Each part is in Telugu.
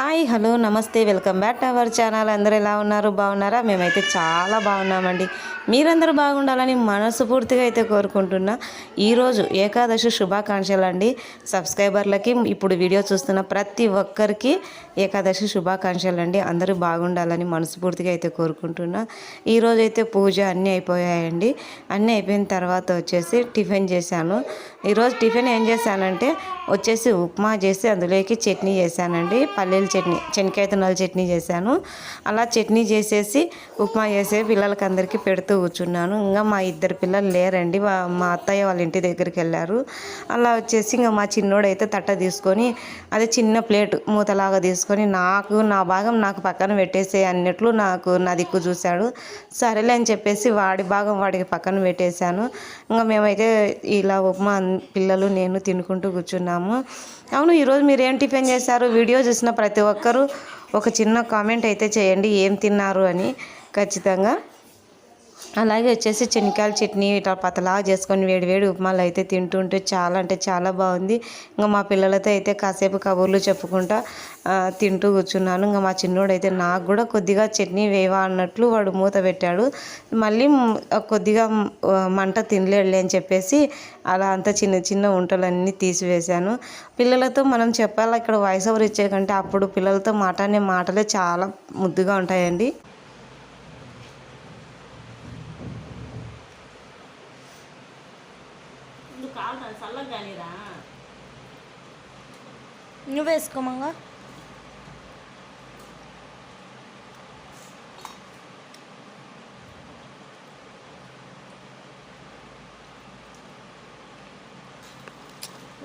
Hi hello namaste welcome back to our channel. అందరూ ఎలా ఉన్నారు? బాగున్నారా? మేమైతే చాలా బాగున్నామండి. మీరందరూ బాగుండాలని మనస్ఫూర్తిగా అయితే కోరుకుంటున్నా. ఈరోజు ఏకాదశి శుభాకాంక్షలు అండి సబ్స్క్రైబర్లకి ఇప్పుడు వీడియో చూస్తున్న ప్రతి ఒక్కరికి ఏకాదశి శుభాకాంక్షలు అండి అందరూ బాగుండాలని మనస్ఫూర్తిగా అయితే కోరుకుంటున్నా. ఈరోజు అయితే పూజ అన్నీ అయిపోయాయండి. అన్నీ అయిపోయిన తర్వాత వచ్చేసి టిఫిన్ చేశాను. ఈరోజు టిఫిన్ ఏం చేశానంటే వచ్చేసి ఉప్మా చేసి అందులోకి చట్నీ చేశానండి. పల్లీల చట్నీ శనక్కాయ తునాల చట్నీ చేశాను. అలా చట్నీ చేసేసి ఉప్మా చేసి పిల్లలకి అందరికీ పెడుతూ కూర్చున్నాను. ఇంకా మా ఇద్దరు పిల్లలు లేరండి. మా అత్తయ్య వాళ్ళ ఇంటి దగ్గరికి వెళ్ళారు. అలా వచ్చేసి ఇంకా మా చిన్నోడైతే తట్ట తీసుకొని అదే చిన్న ప్లేట్ మూతలాగా తీసుకొని నాకు నా భాగం నాకు పక్కన పెట్టేసే అన్నట్లు నాకు నా దిక్కు చూశాడు. సరేలే అని చెప్పేసి వాడి భాగం వాడికి పక్కన పెట్టేశాను. ఇంకా మేమైతే ఇలా ఉప్మా పిల్లలు నేను తినుకుంటూ కూర్చున్నాము. అవును ఈరోజు మీరు ఏం టిఫిన్ చేశారు? వీడియో చూసిన ప్రతి ఒక్కరూ ఒక చిన్న కామెంట్ అయితే చేయండి ఏం తిన్నారు అని ఖచ్చితంగా. అలాగే వచ్చేసి చెనిక్కాయల చట్నీ ఇట్లా పతలా చేసుకొని వేడి వేడి ఉప్మాలు అయితే తింటుంటే చాలా అంటే చాలా బాగుంది. ఇంకా మా పిల్లలతో అయితే కాసేపు కబుర్లు చెప్పుకుంటా తింటూ కూర్చున్నాను. ఇంకా మా చిన్నోడు అయితే నాకు కూడా కొద్దిగా చట్నీ వేవా అన్నట్లు వాడు మూత పెట్టాడు. మళ్ళీ కొద్దిగా మంట తినలేడులే అని చెప్పేసి అలా అంత చిన్న చిన్న వంటలన్నీ తీసివేశాను. పిల్లలతో మనం చెప్పాలా ఇక్కడ వాయిస్ ఓవర్ ఇచ్చే కంటే అప్పుడు పిల్లలతో మాట అనే మాటలే చాలా ముద్దుగా ఉంటాయండి. నువ్వు వేసుకోమంగా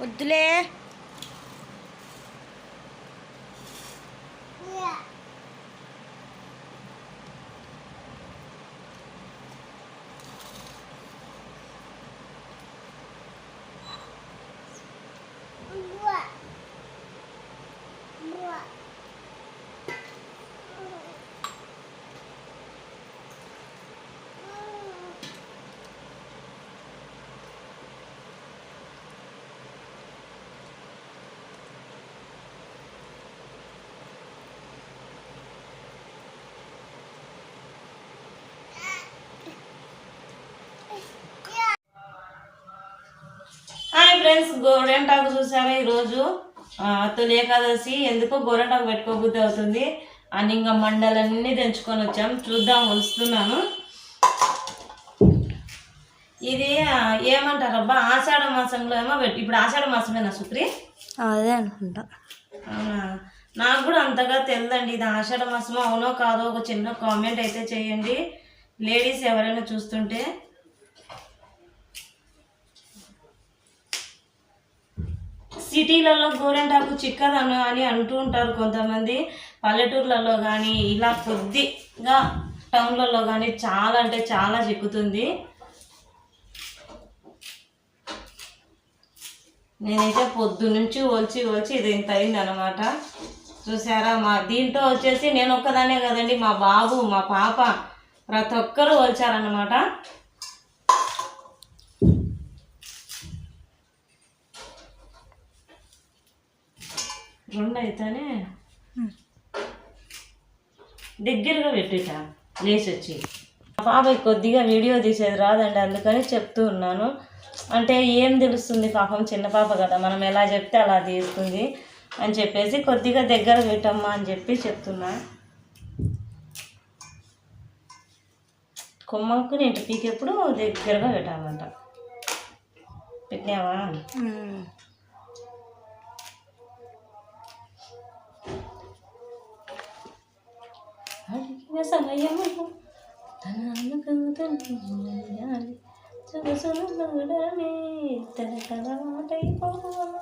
వద్దులే గోరెంటాకు చూసారా ఈరోజు? తొలి ఏకాదశి ఎందుకో గోరెంటాకు పెట్టుకోబుద్ధి అవుతుంది. అని ఇంకా మండలన్నీ తెంచుకొని వచ్చాం. చూద్దాం వస్తున్నాను ఇది ఆ, ఏమంటారబ్బా ఆషాఢ మాసంలో ఏమో పెట్టి ఇప్పుడు ఆషాఢ మాసమేనా సుక్రి అదే అనుకుంటా. అవునా? నాకు కూడా అంతగా తెలియదండి ఇది ఆషాఢ మాసమో అవునో కాదో ఒక చిన్న కామెంట్ అయితే చేయండి. లేడీస్ ఎవరైనా చూస్తుంటే. సిటీలలో గోరెంటాకు చిక్కదను అని అంటూ ఉంటారు కొంతమంది. పల్లెటూర్లలో కానీ ఇలా కొద్దిగా టౌన్లలో కానీ చాలా అంటే చాలా చిక్కుతుంది. నేనైతే పొద్దు నుంచి ఒలిచి ఒలిచి ఇది ఇంత అయింది అనమాట చూసారా మా దీంట్లో వచ్చేసి నేను ఒక్కదానే కదండి. మా బాబు మా పాప ప్రతి ఒక్కరూ ఒలిచారనమాట రెండు అయితేనే దగ్గరగా పెట్టేట లేచి వచ్చి పాపకి కొద్దిగా వీడియో తీసేది రాదండి అందుకని చెప్తూ ఉన్నాను. అంటే ఏం తెలుస్తుంది పాపం చిన్న పాప కదా మనం ఎలా చెప్తే అలా తీస్తుంది అని చెప్పేసి కొద్దిగా దగ్గర పెట్టమ్మా అని చెప్పి చెప్తున్నా. కొమ్మకు నేను పీకెప్పుడు దగ్గరగా పెట్టాలంట. పెట్టినావా? అడిగిన సమయము తన అనుకుంటున్నాలి చూసులనే తన కథ మాటైపోవాలి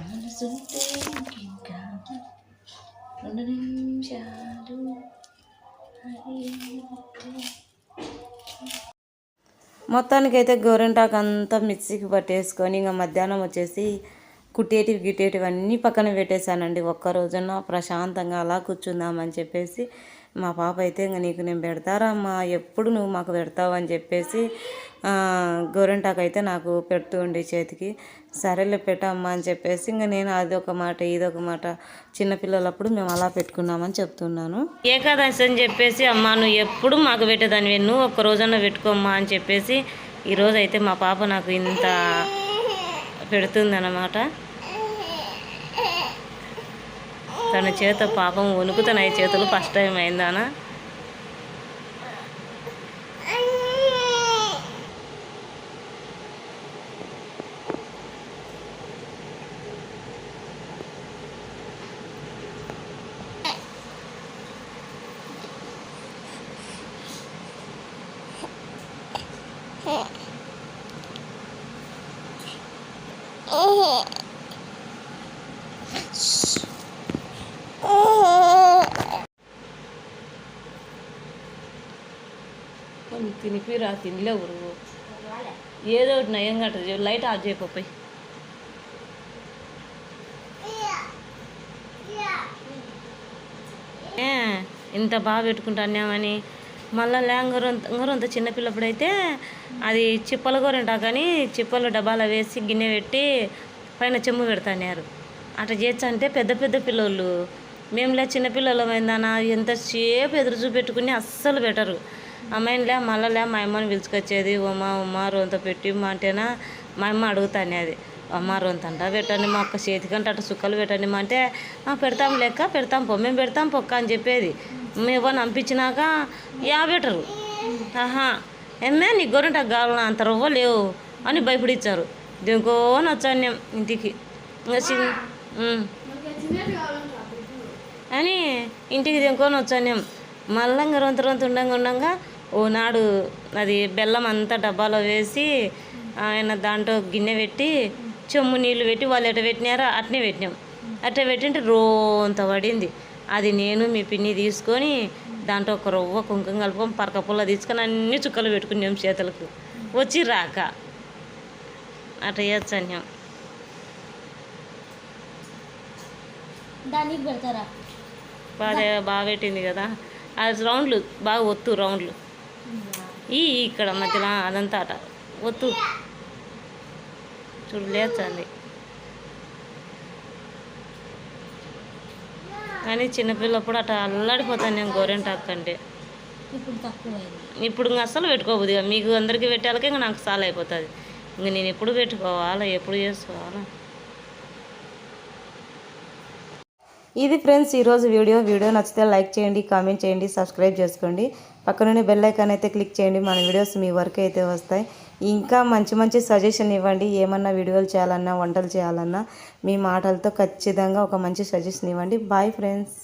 మనసుంటే ఇంకా రెండు నిమిషాలు మొత్తానికైతే గోరింటాకు అంతా మిక్సీకి పట్టేసుకొని ఇంకా మధ్యాహ్నం వచ్చేసి కుట్టేటివి గిట్టేటివి అన్నీ పక్కన పెట్టేశానండి. ఒక్క రోజున ప్రశాంతంగా అలా కూర్చుందామని చెప్పేసి మా పాప అయితే ఇంక నీకు నేను పెడతారమ్మా ఎప్పుడు నువ్వు మాకు పెడతావు అని చెప్పేసి గోరెంటాకు అయితే నాకు పెడుతూ ఉండే చేతికి. సరేలే పెట్టమ్మా అని చెప్పేసి ఇంక నేను అది ఒక మాట ఇది ఒక మాట చిన్నపిల్లలప్పుడు మేము అలా పెట్టుకున్నామని చెప్తున్నాను. ఏకాదశి అని చెప్పేసి అమ్మా నువ్వు ఎప్పుడు మాకు పెట్టేదానివి నువ్వు ఒక్క రోజన్నా పెట్టుకోమ్మా అని చెప్పేసి ఈరోజు అయితే మా పాప నాకు ఇంత పెడుతుందన్నమాట. తన చేత పాపం వణుకుతున్నాయి చేతులు ఫస్ట్ టైం అయిందానా? తినిపిరా తినలేవు నువ్వు ఏదో ఒకటి నయం కట్టదు లైట్ ఆఫ్ చేయకపోయి ఇంత బాగా పెట్టుకుంటానేమని మళ్ళీ లేంగరంత అంత చిన్నపిల్లప్పుడైతే అది చిప్పల గోరంటా కానీ చిప్పలు డబ్బాలో వేసి గిన్నె పెట్టి పైన చెమ్ము పెడతాన్నారు అట్లా చేయొచ్చు పెద్ద పెద్ద పిల్లోళ్ళు. మేములే చిన్నపిల్లలు ఎంతసేపు ఎదురు చూపెట్టుకుని అస్సలు పెట్టరు. అమ్మాయినిలే మళ్ళీలే మా అమ్మని పిలుచుకొచ్చేది ఉమ్మ ఉమా రొంత పెట్టి మా అంటేనా మా అమ్మ అడుగుతానే అది. అమ్మ రొంత అంట పెట్టండి మా అక్క చేతికంటే అట్ట సుక్కలు పెట్టండి మా అంటే పెడతాం లెక్క పెడతాం పో మేము పెడతాం పొక్క అని చెప్పేది. మేము పంపించినాక యా పెట్టరు. ఆహా ఏమే నీ గొర్రెంట కావాలన్నా అంత రవ్వ లేవు అని భయపడిచ్చారు. దేనికో వచ్చాను ఇంటికి. అని ఇంటికి దింకొని వచ్చాను మళ్ళీ ఇంకా రొంత రొంత ఉండంగా ఉండంగా ఓనాడు అది బెల్లం అంతా డబ్బాలో వేసి ఆయన దాంట్లో గిన్నె పెట్టి చెమ్ము నీళ్ళు పెట్టి వాళ్ళు ఎట్ట పెట్టినారో అట్నే పెట్టినాం. అట్ట పెట్టింటే రోంత పడింది. అది నేను మీ పిన్ని తీసుకొని దాంట్లో ఒక రవ్వ కుంకుమ కలుపుకొని పరక పుల్ల తీసుకొని అన్ని చుక్కలు పెట్టుకున్నాం చేతులకు. వచ్చి రాక. దానికి పెడతారా? బాగా బాగా పెట్టింది కదా. అది రౌండ్లు బాగా ఒత్తు రౌండ్లు. ఈ ఇక్కడ మధ్యలో అదంతా అట ఒత్తు చూడు లేచండి కానీ చిన్నపిల్లప్పుడు అట్లా అల్లాడిపోతాను నేను గోరెంటాకు కంటే ఇప్పుడు ఇంక అస్సలు పెట్టుకోబుద్ది ఇక మీకు అందరికీ పెట్టాలకే ఇంక నాకు సాల్ అయిపోతుంది ఇంక నేను ఎప్పుడు పెట్టుకోవాలా? ఎప్పుడు చేసుకోవాలా? ఇది ఫ్రెండ్స్ ఈరోజు వీడియో. వీడియో నచ్చితే లైక్ చేయండి కామెంట్ చేయండి సబ్స్క్రైబ్ చేసుకోండి. పక్కనుండి బెల్ ఐకాన్ అయితే క్లిక్ చేయండి మన వీడియోస్ మీ వరకు అయితే వస్తాయి. ఇంకా మంచి మంచి సజెషన్ ఇవ్వండి ఏమన్నా వీడియోలు చేయాలన్నా వంటలు చేయాలన్నా మీ మాటలతో ఖచ్చితంగా ఒక మంచి సజెషన్ ఇవ్వండి. Bye friends.